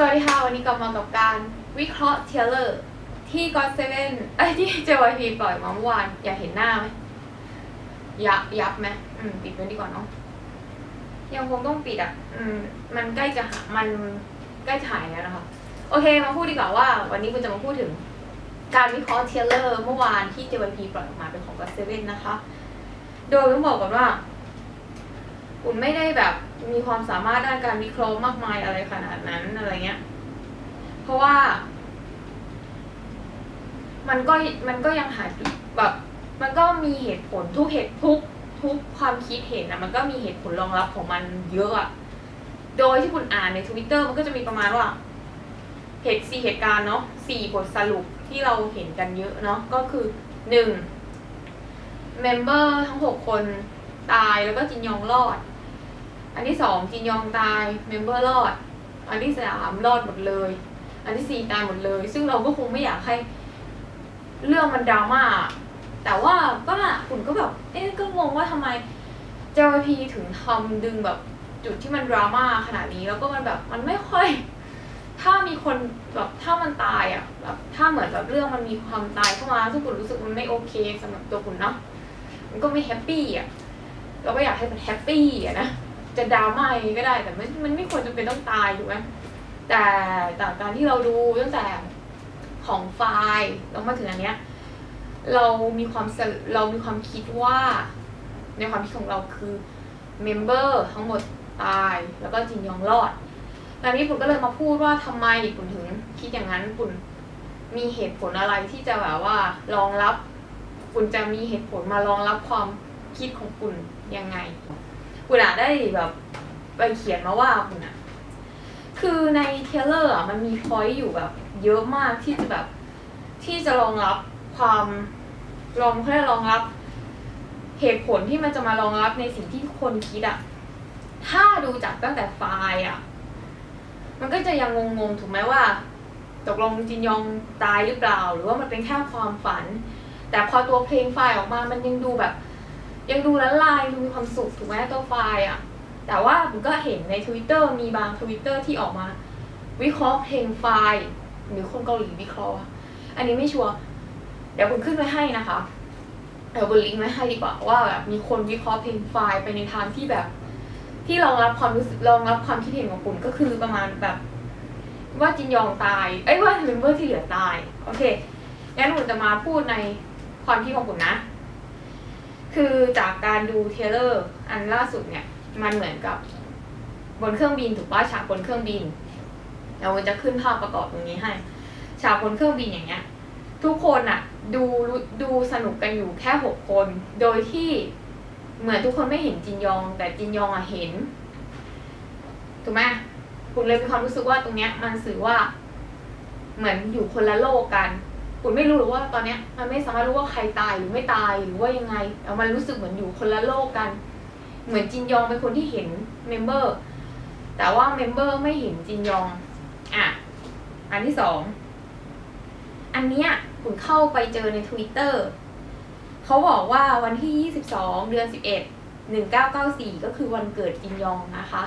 สวัสดีค่ะ วันนี้กลับมากับการวิเคราะห์เทเลอร์ที่ God Seven ไอ้ที่ JYP ปล่อยมาเมื่อวาน อยากเห็นหน้าไหมยับยับไหมอืม ปิดไว้ดีกว่าเนาะยังคงต้องปิดอะ อืม มันใกล้จะหามันใกล้จะหายแล้วนะคะ โอเค มาพูดดีกว่าว่า วันนี้คุณจะมาพูดถึง การวิเคราะห์เทเลอร์เมื่อวานที่ JYP ปล่อยออกมาเป็นของ God Seven นะคะ โดยต้องบอกก่อนว่า คุณไม่ได้แบบมีความสามารถด้านการวิเคราะห์มากมายอะไรขนาดนั้นอะไรเงี้ย เพราะว่า มันก็มันก็ยังหาจุดแบบ มันก็มีเหตุผลทุกเหตุทุกทุกความคิดเห็นนะมันก็มีเหตุผลรองรับของมันเยอะอะโดยที่คุณอ่านในทวิตเตอร์มันก็จะมีประมาณว่าเหตุสี่เหตุการณ์เนาะสี่บทสรุปที่เราเห็นกันเยอะเนาะก็คือหนึ่งเมมเบอร์ทั้งหกคนตายแล้วก็จินยองรอด อันที่สองจินยองตายเมมเบอร์รอด อันที่สามรอดหมดเลย อันที่สี่ตายหมดเลย ซึ่งเราก็คงไม่อยากให้เรื่องมันดราม่าแต่ว่าก็น่ะคุณก็แบบเอ๊ะก็งงว่าทำไม JYP ถึงทำดึงแบบจุดที่มันดราม่าขนาดนี้แล้วก็มันแบบมันไม่ค่อย ถ้ามีคนแบบถ้ามันตายอะแบบถ้าเหมือนแบบเรื่องมันมีความตายเข้ามาซึ่งคุณรู้สึกมันไม่โอเคสำหรับตัวคุณเนาะมันก็ไม่แฮปปี้อะเราก็อยากให้มันแฮปปี้อะนะ จะดราม่ายังไงก็ได้ แต่มันมันไม่ควรจะเป็นต้องตายถูกไหมแต่แต่การที่เราดูตั้งแต่ของไฟล์แล้วมาถึงอันเนี้ยเรามีความเรามีความคิดว่า ในความคิดของเราคือเมมเบอร์ทั้งหมดตายแล้วก็จินยองรอดตอนนี้ปุ่นก็เลยมาพูดว่าทำไมปุ่นถึงคิดอย่างนั้นปุ่นมีเหตุผลอะไรที่จะแบบว่ารองรับปุ่นจะมีเหตุผลมารองรับความคิดของปุ่นยังไง คุณอะได้แบบไปเขียนมาว่าคุณอะคือในเทเลอร์อะมันมีพอยต์อยู่แบบ เยอะมากที่จะแบบที่จะรองรับความรองเขาเรียกรองรับ เหตุผลที่มันจะมารองรับในสิ่งที่คนคิดอะถ้าดูจากตั้งแต่ไฟล์อะมันก็จะยังงงๆถูกไหมว่าตกลงจินยองตายหรือเปล่า หรือว่ามันเป็นแค่ความฝัน แต่พอตัวเพลงไฟล์ออกมามันยังดูแบบ ยังดูละลายดูมีความสุขถูกไหมตัวไฟล์อะแต่ว่าผมก็เห็นใน Twitter มีบาง Twitter ที่ออกมา วิเคราะห์เพลงไฟล์หรือคนเกาหลีวิเคราะห์อะอันนี้ไม่ชัวร์เดี๋ยวคุณขึ้นไว้ให้นะคะเดี๋ยวบนลิงก์ไว้ให้ดีกว่าว่าแบบมีคนวิเคราะห์เพลงไฟล์ไปในทางที่แบบ ที่รองรับความรู้สึกรองรับความคิดเห็นของคุณก็คือประมาณแบบ ว่าจินยองตาย เอ้ยว่าเมมเบอร์ที่เหลือตาย โอเคงั้นผมจะมาพูดในความคิดของผมนะ คือจากการดูเทเลอร์อันล่าสุดเนี่ย มันเหมือนกับบนเครื่องบินถูกป่ะฉากบนเครื่องบินเดี๋ยวมันจะขึ้นภาพประกอบตรงนี้ให้ ฉากบนเครื่องบินอย่างเงี้ย ทุกคนอะดูดูสนุกกันอยู่แค่หกคน โดยที่เหมือนทุกคนไม่เห็นจินยอง แต่จินยองอะเห็นถูกไหมคุณเลยมีความรู้สึกว่าตรงเนี้ย มันสื่อว่า เหมือนอยู่คนละโลกกัน คุณไม่รู้หรือว่าตอนเนี้ยมันไม่สามารถรู้ว่าใครตายหรือไม่ตายหรือว่ายังไงแต่มันรู้สึกเหมือนอยู่คนละโลกกัน เหมือนจินยองเป็นคนที่เห็นเมมเบอร์ แต่ว่าเมมเบอร์ไม่เห็นจินยองอะอันที่สองอันเนี้ยคุณเข้าไปเจอในทวิตเตอร์เขาบอกว่าวันที่ 22 เดือน 11 1994 ก็คือวันเกิดจินยองนะคะ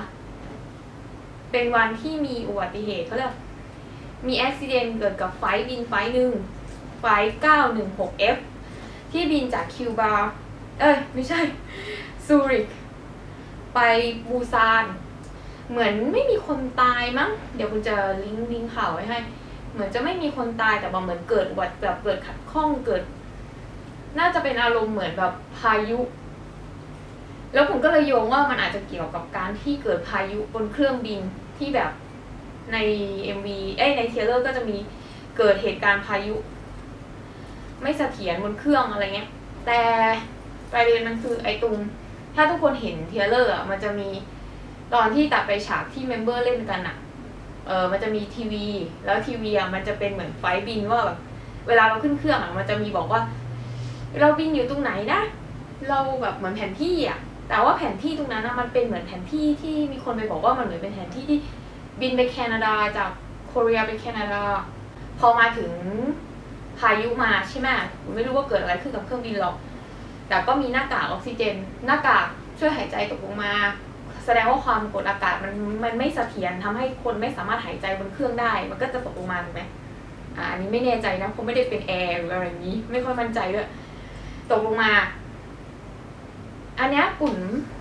เป็นวันที่มีอุบัติเหตุเขาเรียกมีอุบิเหตุเกิดกับไฟล์บินไฟล์หนึ่ง ไฟ 916F ที่บินจากคิวบา เอ้ย ไม่ใช่ ซูริก ไปบูซาน เหมือนไม่มีคนตายมั้ง เดี๋ยวคุณจะลิงก์ลิงก์ข่าวไว้ให้ เหมือนจะไม่มีคนตายแต่ว่าเหมือนเกิดอุบัติแบบเกิดขัดข้องเกิด น่าจะเป็นอารมณ์เหมือนแบบพายุ แล้วผมก็เลยโยงว่ามันอาจจะเกี่ยวกับการที่เกิดพายุบนเครื่องบินที่แบบใน MV เอ้ยในเทเลอร์ก็จะมีเกิดเหตุการณ์พายุ ไม่เสถียรบนเครื่องอะไรเงี้ย แต่ประเด็นมันคือไอตรงถ้าทุกคนเห็นเทเลอร์อะมันจะมีตอนที่ตัดไปฉากที่เมมเบอร์เล่นกันอะเออมันจะมีทีวี แล้วทีวีอะมันจะเป็นเหมือนไฟบินว่าแบบเวลาเราขึ้นเครื่องอะมันจะมีบอกว่า เราบินอยู่ตรงไหนนะ เราแบบเหมือนแผนที่อะแต่ว่าแผนที่ตรงนั้นนะมันเป็นเหมือนแผนที่ที่มีคนไปบอกว่ามันเหมือนเป็นแผนที่ที่บินไปแคนาดาจากโคเรียไปแคนาดา พอมาถึง พายุมาใช่ไหมผมไม่รู้ว่าเกิดอะไรขึ้นกับเครื่องบินหรอก แต่ก็มีหน้ากากออกซิเจน หน้ากากช่วยหายใจตกลงมา แสดงว่าความกดอากาศมันมันไม่เสถียรทำให้คนไม่สามารถหายใจบนเครื่องได้ มันก็จะตกลงมาถูกไหมอ่าอันนี้ไม่แน่ใจนะเพราะไม่ได้เป็นแอร์หรืออะไรนี้ ไม่ค่อยมั่นใจด้วยตกลงมา อันนี้ปุ่น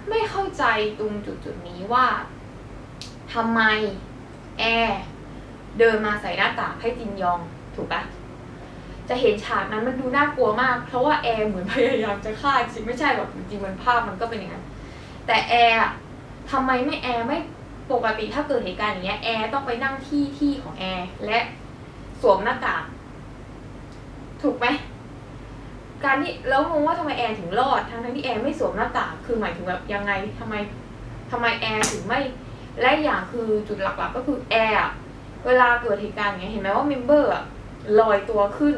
ไม่เข้าใจตรงจุดจุดนี้ว่าทำไมแอร์เดินมาใส่หน้ากากให้จินยองถูกปะ จะเห็นฉากนั้นมันดูน่ากลัวมาก เพราะว่าแอร์เหมือนพยายามจะฆ่าจริงไม่ใช่หรอกจริงๆมันภาพมันก็เป็นอย่างนั้นแต่แอร์ทำไมไม่แอร์ไม่ปกติถ้าเกิดเหตุการณ์อย่างเงี้ยแอร์ต้องไปนั่งที่ที่ของแอร์และสวมหน้ากากถูกไหมการที่แล้วงงว่าทำไมแอร์ถึงรอดทั้งทั้งที่แอร์ไม่สวมหน้ากากคือหมายถึงแบบยังไงทำไมทำไมแอร์ถึงไม่และอย่างคือจุดหลักๆ ก็คือแอร์เวลาเกิดเหตุการณ์อย่างเงี้ยเห็นไหมว่าเมมเบอร์อะ ลอยตัวขึ้น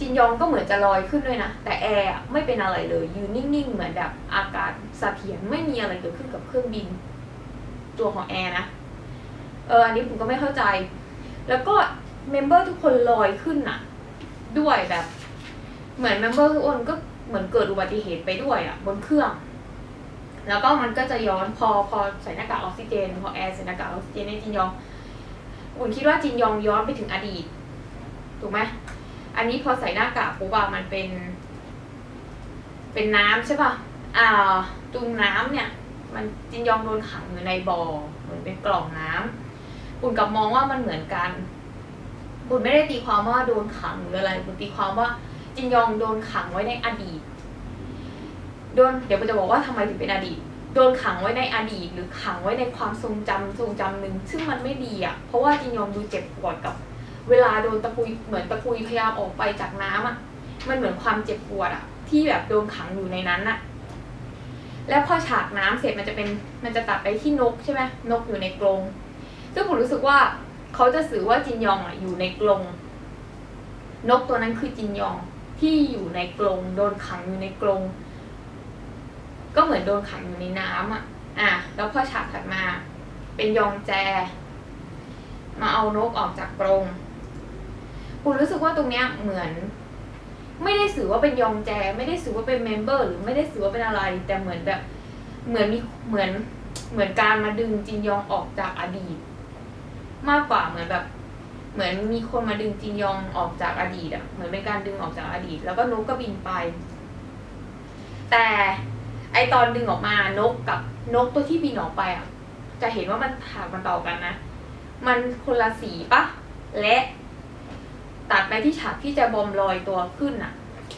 จินยองก็เหมือนจะลอยขึ้นด้วยนะ แต่แอร์ไม่เป็นอะไรเลย ยืนนิ่งๆ เหมือนแบบอากาศสะเสถียรไม่มีอะไรเกิดขึ้นกับเครื่องบิน ตัวของแอร์นะ เอออันนี้ผมก็ไม่เข้าใจ แล้วก็เมมเบอร์ทุกคนลอยขึ้นน่ะ ด้วยแบบ เหมือนเมมเบอร์ทุกคนก็เหมือนเกิดอุบัติเหตุไปด้วยอะ บนเครื่อง แล้วก็มันก็จะย้อนพอพอใส่หน้ากากออกซิเจน พอแอร์ใส่หน้ากากออกซิเจนให้จินยอง อุ่นคิดว่าจินยองย้อนไปถึงอดีต ถูกไหมอันนี้พอใส่หน้ากากปุ๊บอะมันเป็น เป็นน้ำใช่ป่ะอ่าตุงน้ำเนี่ย มันจินยองโดนขังอยู่ในบ่อเหมือนเป็นกล่องน้ำปุ่นกับมองว่ามันเหมือนกันปุ่นไม่ได้ตีความว่าโดนขังหรืออะไรปุ่นตีความว่าจินยองโดนขังไว้ในอดีต โดน เดี๋ยวปุ่นจะบอกว่าทำไมถึงเป็นอดีต โดนขังไว้ในอดีต หรือขังไว้ในความทรงจำทรงจำหนึ่งซึ่งมันไม่ดีอะ เพราะว่าจินยองดูเจ็บปวดกับ เวลาโดนตะปุยเหมือนตะปุยพยายามออกไปจากน้ำอะ มันเหมือนความเจ็บปวดอะ ที่แบบโดนขังอยู่ในนั้นอะ แล้วพอฉากน้ำเสร็จมันจะเป็นมันจะตัดไปที่นกใช่ไหมนกอยู่ในกรงซึ่งผมรู้สึกว่าเขาจะสื่อว่าจินยองอะอยู่ในกรงนกตัวนั้นคือจินยองที่อยู่ในกรงโดนขังอยู่ในกรง ก็เหมือนโดนขังอยู่ในน้ำอะ อะ แล้วพอฉากถัดมา เป็นยองแจ มาเอานกออกจากกรงคุณรู้สึกว่าตรงเนี้ยเหมือน ไม่ได้สื่อว่าเป็นยองแจ ไม่ได้สื่อว่าเป็นเมมเบอร์ หรือไม่ได้สื่อว่าเป็นอะไร แต่เหมือนแบบ เหมือนมีเหมือนเหมือนการมาดึงจินยองออกจากอดีต มากกว่าเหมือนแบบ เหมือนมีคนมาดึงจินยองออกจากอดีตอะเหมือนเป็นการดึงออกจากอดีต แล้วก็นกก็บินไป แต่ ไอตอนดึงออกมานกกับนกตัวที่บินออกไปอะ จะเห็นว่ามันถากมันต่อกันนะ มันคนละสีปะและตัดไปที่ฉากที่จะบอมลอยตัวขึ้นน่ะ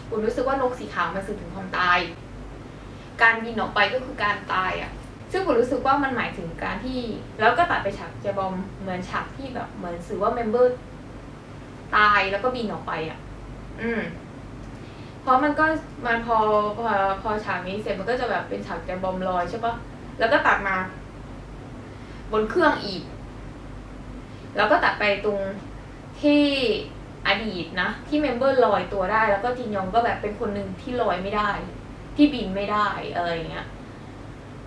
คุณรู้สึกว่านกสีขาวมันสื่อถึงความตาย การบินออกไปก็คือการตายอะ ซึ่งผมรู้สึกว่ามันหมายถึงการที่ แล้วก็ตัดไปฉากเจบอมเหมือนฉากที่แบบเหมือนสื่อว่าเมมเบอร์ตายแล้วก็บินออกไปอะ อืม เพราะมันก็มันพอพอพอฉากนี้เสร็จมันก็จะแบบเป็นฉากเจบอมลอยใช่ปะแล้วก็ตัดมา บนเครื่องอีก แล้วก็ตัดไปตรงที่อดีตนะ ที่เมมเบอร์ลอยตัวได้ แล้วก็จินยองก็แบบเป็นคนหนึ่งที่ลอยไม่ได้ ที่บินไม่ได้อะไรอย่างเงี้ย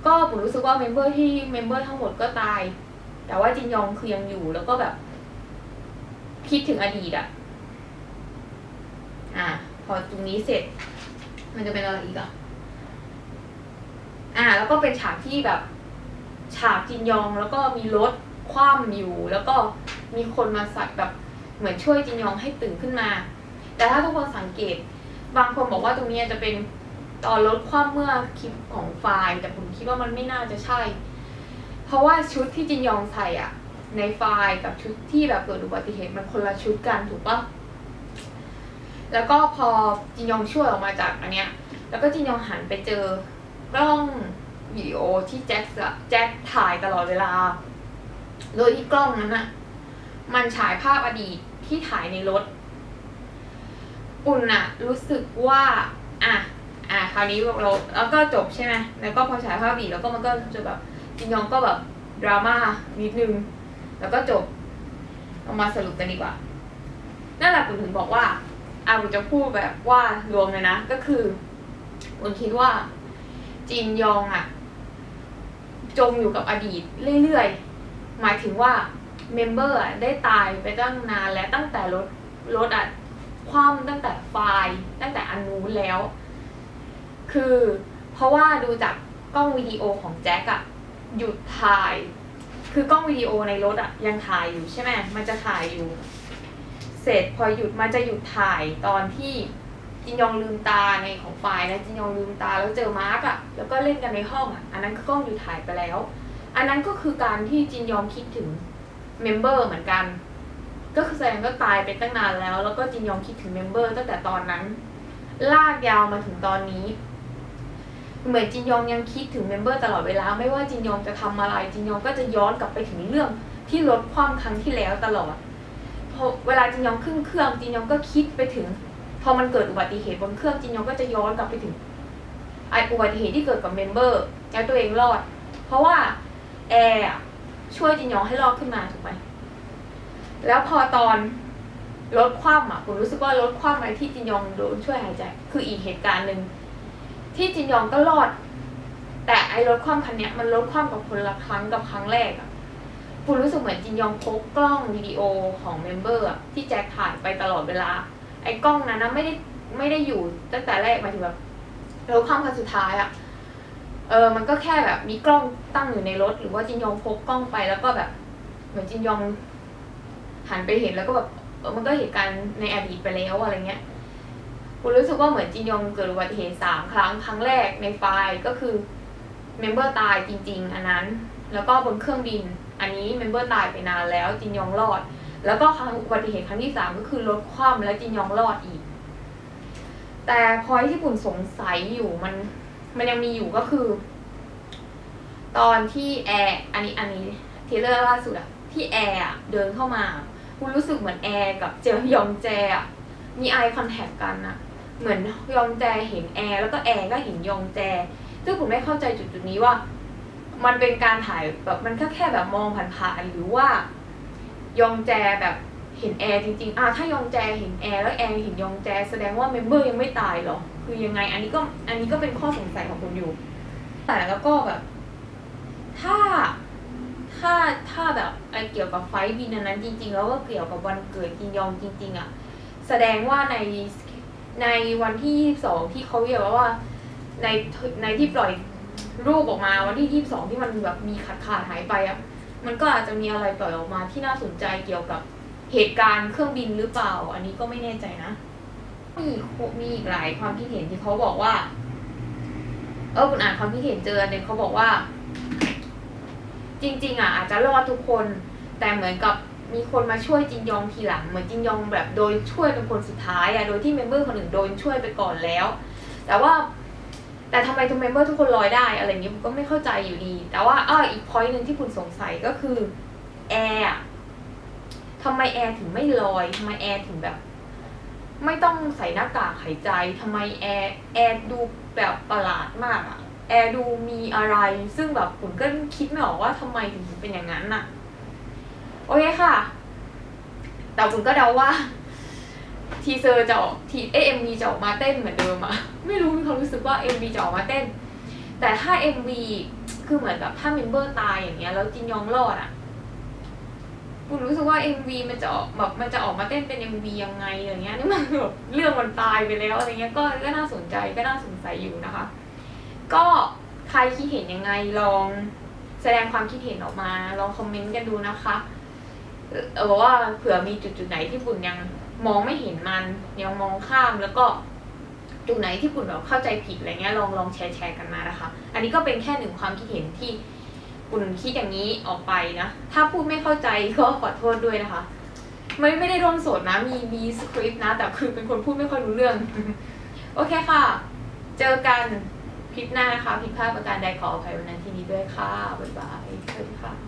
ก็ผมรู้สึกว่าเมมเบอร์ที่เมมเบอร์ทั้งหมดก็ตาย แต่ว่าจินยองคือยังอยู่แล้วก็แบบ คิดถึงอดีตอะอะ พอตรงนี้เสร็จ มันจะเป็นอะไรอีกอะอ่า แล้วก็เป็นฉากที่แบบ ฉากจินยองแล้วก็มีรถคว่ำอยู่ แล้วก็มีคนมาใส่แบบเหมือนช่วยจินยองให้ตื่นขึ้นมา แต่ถ้าทุกคนสังเกต บางคนบอกว่าตรงนี้จะเป็นตอนรถคว่ำเมื่อคลิปของไฟล์แต่ผมคิดว่ามันไม่น่าจะใช่ เพราะว่าชุดที่จินยองใส่อะ ในไฟล์กับชุดที่แบบเกิดอุบัติเหตุมันคนละชุดกันถูกปะ แล้วก็พอจินยองช่วยออกมาจากอันเนี้ย แล้วก็จินยองหันไปเจอกล้องวิดีโอที่แจ็คอะแจ็คถ่ายตลอดเวลา โดยที่กล้องนั้นอะมันฉายภาพอดีตที่ถ่ายในรถ อุ่นอะรู้สึกว่า อะ อะคราวนี้เราแล้วก็จบใช่ไหมแล้วก็พอฉายภาพอดีตแล้วก็มันก็จะแบบจินยองก็แบบดราม่านิดนึง แล้วก็จบเรามาสรุปกันดีกว่า นั่นแหละคุณถึงบอกว่า อะผมจะพูดแบบว่ารวมเลยนะ ก็คืออุ่นคิดว่าจินยองอะจมอยู่กับอดีตเรื่อยๆ หมายถึงว่าเมมเบอร์อะได้ตายไปตั้งนานแล้วตั้งแต่รถรถอะคว่ำตั้งแต่ไฟล์ตั้งแต่อันนู้นแล้ว คือเพราะว่าดูจากกล้องวิดีโอของแจ็คอะหยุดถ่าย คือกล้องวิดีโอในรถอะยังถ่ายอยู่ใช่ไหมมันจะถ่ายอยู่ เสร็จพอหยุดมันจะหยุดถ่ายตอนที่จินยองลืมตาในของไฟล์นะจินยองลืมตาแล้วเจอมาร์กอะแล้วก็เล่นกันในห้องอะอันนั้นคือกล้องหยุดถ่ายไปแล้ว อันนั้นก็คือการที่จินยองคิดถึงเมมเบอร์เหมือนกัน ก็คือแสดงก็ตายไปตั้งนานแล้ว แล้วก็จินยองคิดถึงเมมเบอร์ตั้งแต่ตอนนั้น ลากยาวมาถึงตอนนี้ เหมือนจินยองยังคิดถึงเมมเบอร์ตลอดเวลา ไม่ว่าจินยองจะทำอะไรจินยองก็จะย้อนกลับไปถึงเรื่องที่ลดความครั้งที่แล้วตลอด พอเวลาจินยองขึ้นเครื่องจินยองก็คิดไปถึง พอมันเกิดอุบัติเหตุบนเครื่องจินยองก็จะย้อนกลับไปถึงไออุบัติเหตุที่เกิดกับเมมเบอร์แล้วตัวเองรอด เพราะว่าแอร์ช่วยจินยองให้รอดขึ้นมาถูกไหมแล้วพอตอนลดความอะผมรู้สึกว่าลดความอะไรที่จินยองโดนช่วยหายใจ คืออีกเหตุการณ์หนึ่งที่จินยองก็รอด แต่ไอ้ลดความคันเนี้ยมันลดความกับคนละครั้งกับครั้งแรกอะ ผมรู้สึกเหมือนจินยองพกกล้องวิดีโอของเมมเบอร์ที่แจ็คถ่ายไปตลอดเวลา ไอ้กล้องนั้นนะไม่ได้ไม่ได้อยู่ตั้งแต่แรกมาถึงแบบลดความคันสุดท้ายอะเออมันก็แค่แบบมีกล้องตั้งอยู่ในรถ หรือว่าจินยองพกกล้องไปแล้วก็แบบ เหมือนจินยองหันไปเห็นแล้วก็แบบมันก็เหตุการณ์ในอดีตไปแล้วอะไรเงี้ยคุณรู้สึกว่าเหมือนจินยองเกิดอุบัติเหตุสามครั้งครั้งแรกในไฟล์ก็คือเมมเบอร์ตายจริง ๆ อันนั้น แล้วก็บนเครื่องบิน อันนี้เมมเบอร์ตายไปนานแล้วจินยองรอด แล้วก็ครั้งอุบัติเหตุครั้งที่สามก็คือรถคว่ำแล้วจินยองรอดอีก แต่พอยที่ปุ่นสงสัยอยู่มันมันยังมีอยู่ก็คือ ตอนที่แอร์อันนี้อันนี้เทเลอร์ล่าสุดอะที่แอร์เดินเข้ามาคุณรู้สึกเหมือนแอร์กับเจยองแจอะมีไอคอนแทคกันอะเหมือนยองแจเห็นแอร์แล้วก็แอร์ก็เห็นยองแจซึ่งผมไม่เข้าใจจุดจุดนี้ว่า มันเป็นการถ่ายแบบมันแค่แค่แบบมองผ่านๆหรือว่ายองแจแบบเห็นแอร์จริงๆอะถ้ายองแจเห็นแอร์แล้วแอร์เห็นยองแจแสดงว่าเมมเบอร์ยังไม่ตายหรอ คือยังไง อันนี้ก็อันนี้ก็เป็นข้อสงสัยของคุณอยู่ แต่แล้วก็แบบ ถ้าถ้าถ้าแบบไอเกี่ยวกับไฟบินนั้นจริง ๆ แล้วก็เกี่ยวกับวันเกิดกินยองจริง ๆ อะ แสดงว่าในในวันที่สองที่เขาเรียกว่าในในที่ปล่อย รูปออกมาวันที่ยี่สองที่มันแบบมีขาดขาดหายไปอะมันก็อาจจะมีอะไรปล่อยออกมาที่น่าสนใจเกี่ยวกับเหตุการณ์เครื่องบินหรือเปล่า อันนี้ก็ไม่แน่ใจนะ มีมีอีกหลายความคิดเห็นที่เขาบอกว่า เออคุณอ่านความคิดเห็นเจออันหนึ่งเขาบอกว่า จริง ๆ อะ อาจจะรอดทุกคน แต่เหมือนกับมีคนมาช่วยจินยองทีหลัง เหมือนจินยองแบบโดยช่วยเป็นคนสุดท้ายอะโดยที่เมมเบอร์คนอื่นโดนช่วยไปก่อนแล้ว แต่ว่า แต่ทำไมทุกเมมเบอร์ทุกคนลอยได้อะไรอย่างนี้ผมก็ไม่เข้าใจอยู่ดี แต่ว่าอ้ออีกพอยต์หนึ่งที่คุณสงสัยก็คือแอร์ทำไมแอร์ถึงไม่ลอยทำไมแอร์ถึงแบบ ไม่ต้องใส่หน้ากากหายใจทำไมแอร์แอร์ดูแบบประหลาดมากอะแอร์ดูมีอะไร ซึ่งแบบผมก็คิดไม่ออกว่าทำไมถึงเป็นอย่างนั้นน่ะโอเคค่ะ แต่ผมก็เดาว่า ทีเซอร์จะออกทีเอ็มวีจะออกมาเต้นเหมือนเดิมอะไม่รู้มีความรู้สึกว่า MV จะออกมาเต้น แต่ถ้า MV คือเหมือนกับถ้าเมมเบอร์ตายอย่างเงี้ยแล้วจินยองรอดอะคุณรู้สึกว่า MV มันจะออกแบบมันจะออกมาเต้นเป็น MV ยังไงอย่างเงี้ยนี่มันแบบเรื่องมันตายไปแล้วอะไรเงี้ยก็ก็น่าสนใจก็น่าสงสัยอยู่นะคะ ก็ใครคิดเห็นยังไงลองแสดงความคิดเห็นออกมา ลองคอมเมนต์กันดูนะคะ เออว่าเผื่อมีจุดจุดๆไหนที่บุญยังมองไม่เห็นมัน ยังมองข้ามแล้วก็จุดไหนที่คุณแบบเข้าใจผิดอะไรเงี้ยลองลองแชร์แชร์กันมานะคะ อันนี้ก็เป็นแค่หนึ่งความคิดเห็นที่คุณคิดอย่างนี้ออกไปนะ ถ้าพูดไม่เข้าใจก็ขอโทษด้วยนะคะ ไม่ไม่ได้ร่วมสดนะมีมีสคริปต์นะ แต่คือเป็นคนพูดไม่ค่อยรู้เรื่อง โอเคค่ะ เจอกันคลิปหน้านะคะผิดพลาดประการใดขออภัยวันนั้นที่นี้ด้วยค่ะ บ๊ายบายสวัสดีค่ะ